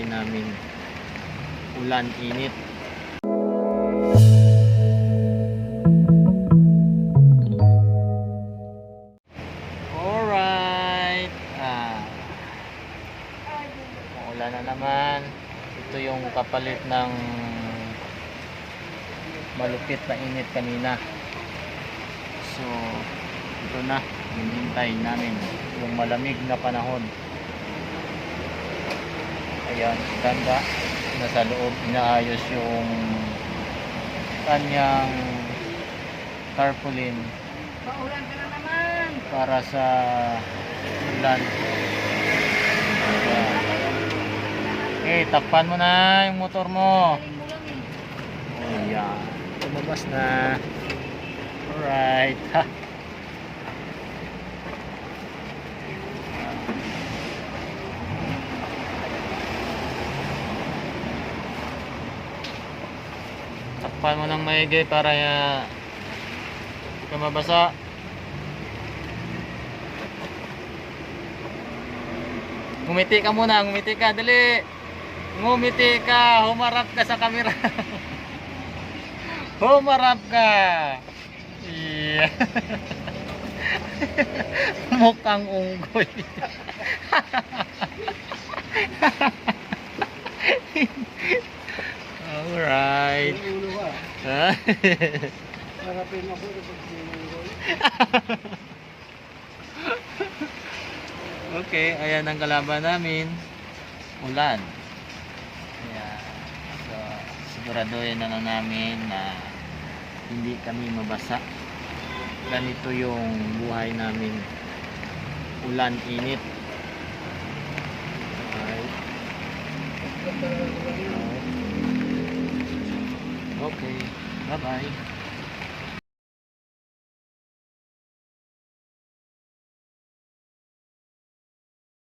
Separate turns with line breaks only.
buhay namin. Ulan, init. Alright. Ah, Umulan na naman. Ito yung kapalit ng malupit na init kanina. So, ito na. Hinintay namin yung malamig na panahon. Ayan, ganda. Nasa loob, inaayos yung kanyang tarpaulin
Paulan ka na naman.
para sa ulan. Ayan. Okay, takpan mo na yung motor mo.
Eh.
Oh, yeah. Lumabas na. Alright. Ha. Takpan mo ng maigi para ya hindi ka mabasa. Ngumiti ka muna, ngumiti ka, dali. Ngumiti ka, humarap ka sa camera. Humarap ka. Yeah. Mukhang unggoy. Alright.
ulo ka.
Ah.
Harapin ako
okay, ayan ang kalaban namin. Ulan. Ayan. So, siguraduhin na lang namin na hindi kami mabasa. Ganito yung buhay namin. Ulan, init. Alright. Okay. Bye bye.